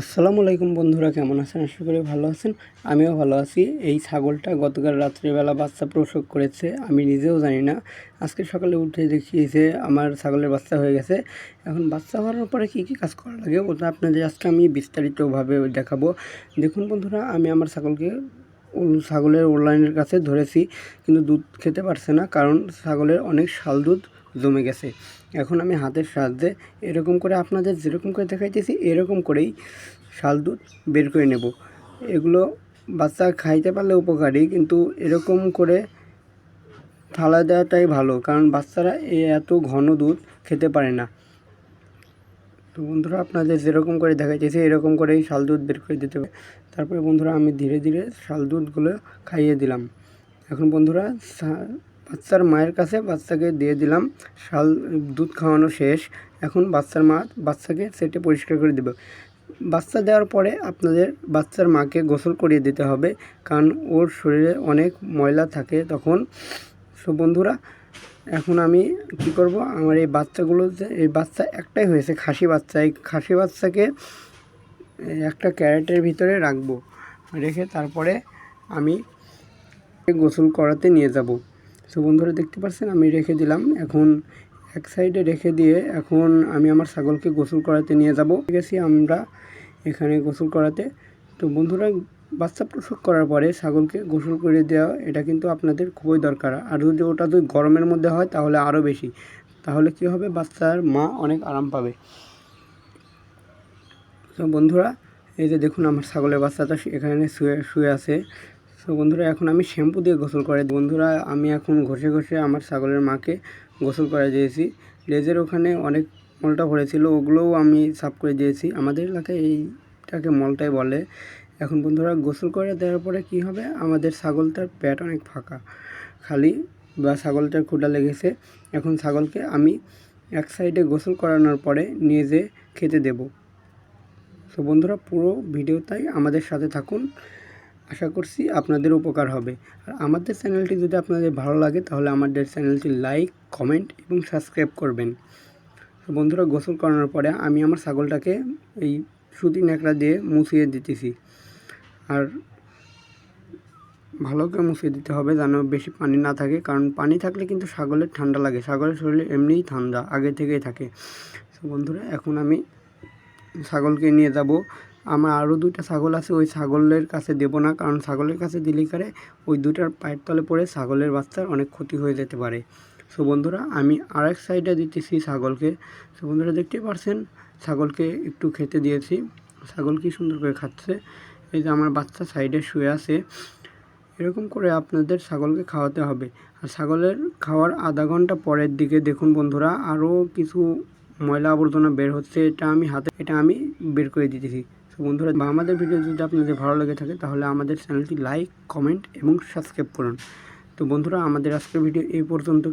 আসসালামু আলাইকুম বন্ধুরা, কেমন আছেন? আশা করি ভালো আছেন। আমিও ভালো আছি। এই ছাগলটা গতকাল রাত্রিবেলা বাচ্চা প্রসব করেছে, আমি নিজেও জানি না। আজকে সকালে উঠে দেখি দেখিয়েছে আমার ছাগলের বাচ্চা হয়ে গেছে। এখন বাচ্চা হওয়ার পরে কী কী কাজ করা লাগে ওটা আপনাদের আজকে আমি বিস্তারিতভাবে দেখাবো। দেখুন বন্ধুরা, আমি আমার ছাগলকে ছাগলের অনলাইনের কাছে ধরেছি, কিন্তু দুধ খেতে পারছে না, কারণ ছাগলের অনেক শাল দুধ জমে গেছে। এখন আমি হাতের সাহায্যে এরকম করে আপনাদের যেরকম করে দেখাইতেছি, এরকম করেই শাল দুধ বের করে নেব। এগুলো বাচ্চা খাইতে পারলে উপকারী, কিন্তু এরকম করে থালা দেওয়াটাই ভালো, কারণ বাচ্চারা এত ঘন দুধ খেতে পারে না। তো বন্ধুরা, আপনাদের যেরকম করে দেখাইতেছি, এরকম করেই শাল দুধ বের করে দিতে হবে। তারপরে বন্ধুরা, আমি ধীরে ধীরে শাল দুধগুলো খাইয়ে দিলাম। এখন বন্ধুরা বাচ্চার মায়ের কাছে বাচ্চাকে দিয়ে দিলাম, শাল, দুধ খাওয়ানো শেষ। এখন বাচ্চার মা, বাচ্চাকে সেটে পরিষ্কার করে দেবে। বাচ্চা দেওয়ার পরে আপনাদের বাচ্চার মাকে গোসল করিয়ে দিতে হবে, কারণ ওর শরীরে অনেক ময়লা থাকে তখন। সো বন্ধুরা, এখন আমি কি করব? আমার এই বাচ্চাগুলো যে, এই বাচ্চা একটাই হয়েছে, খাসি বাচ্চা। এই খাসি বাচ্চাকে একটা ক্যারেটের ভিতরে রাখব, রেখে তারপরে আমি গোসল করাতে নিয়ে যাব। তো বন্ধুরা দেখতে পাচ্ছেন আমি রেখে দিলাম। এখন এক সাইডে রেখে দিয়ে এখন আমি আমার ছাগলকে গোসল করাতে নিয়ে যাব। গেছি আমরা এখানে গোসল করাতে। তো বন্ধুরা, বাচ্চা প্রসব করার পরে ছাগলকে গোসল করে দেওয়া, এটা কিন্তু আপনাদের খুবই দরকার। আর যদি ওটা যদি গরমের মধ্যে হয়, তাহলে আরও বেশি। তাহলে কী হবে? বাচ্চার মা অনেক আরাম পাবে। তো বন্ধুরা, এই যে দেখুন আমার ছাগলের বাচ্চাটা এখানে শুয়ে শুয়ে আছে। তো বন্ধুরা, এখন আমি শ্যাম্পু দিয়ে গোসল করে বন্ধুরা, আমি এখন ঘষে ঘষে আমার ছাগলের মাকে গোসল করে দিয়েছি। লেজের ওখানে অনেক মলটা ভরেছিল, ওগুলোও আমি সাফ করে দিয়েছি। আমাদের এলাকায় এইটাকে মলটাই বলে। এখন বন্ধুরা, গোসল করে দেওয়ার পরে কি হবে? আমাদের ছাগলটার পেট অনেক ফাঁকা, খালি বা ছাগলটার ক্ষুদা লেগেছে। এখন ছাগলকে আমি এক সাইডে গোসল করানোর পরে নিয়ে যেয়ে খেতে দেবো। তো বন্ধুরা, পুরো ভিডিওটাই আমাদের সাথে থাকুন। আশা করছি আপনাদের উপকার হবে। আর আমাদের চ্যানেলটি যদি আপনাদের ভালো লাগে, তাহলে আমাদের চ্যানেলটি লাইক, কমেন্ট এবং সাবস্ক্রাইব করবেন। বন্ধুরা, গোসল করানোর পরে আমি আমার ছাগলটাকে এই সুতি ন্যাকড়া দিয়ে মুছিয়ে দিতেছি। আর ভালো করে মুছিয়ে দিতে হবে যেন বেশি পানি না থাকে, কারণ পানি থাকলে কিন্তু ছাগলের ঠান্ডা লাগে। ছাগলের শরীরে এমনিই ঠান্ডা, আগে থেকেই থাকে। বন্ধুরা, এখন আমি ছাগলকে নিয়ে যাব। আমার আরও দুইটা ছাগল আছে, ওই ছাগলের কাছে দেব না, কারণ ছাগলের কাছে দিলে কারে ওই দুটার পায়ের তলে পড়ে ছাগলের বাচ্চার অনেক ক্ষতি হয়ে যেতে পারে। সো বন্ধুরা, আমি আরেক সাইডে দিতেছি ছাগলকে। সো বন্ধুরা দেখতে পারছেন, ছাগলকে একটু খেতে দিয়েছি। ছাগল কি সুন্দর করে খাচ্ছে। এই যে আমার বাচ্চা সাইডে শুয়ে আছে। এরকম করে আপনাদের ছাগলকে খাওয়াতে হবে। আর ছাগলের খাওয়ার আধা ঘণ্টা পরের দিকে দেখুন বন্ধুরা, আরও কিছু ময়লা আবর্জনা বের হচ্ছে, এটা আমি হাতে, এটা আমি বের করে দিতেছি। তো বন্ধুরা আমাদের ভিডিও যদি আপনাদের ভালো লেগে থাকে, তাহলে আমাদের চ্যানেলটি লাইক কমেন্ট এবং সাবস্ক্রাইব করুন। তো বন্ধুরা, আমাদের আজকের ভিডিও এই পর্যন্ত।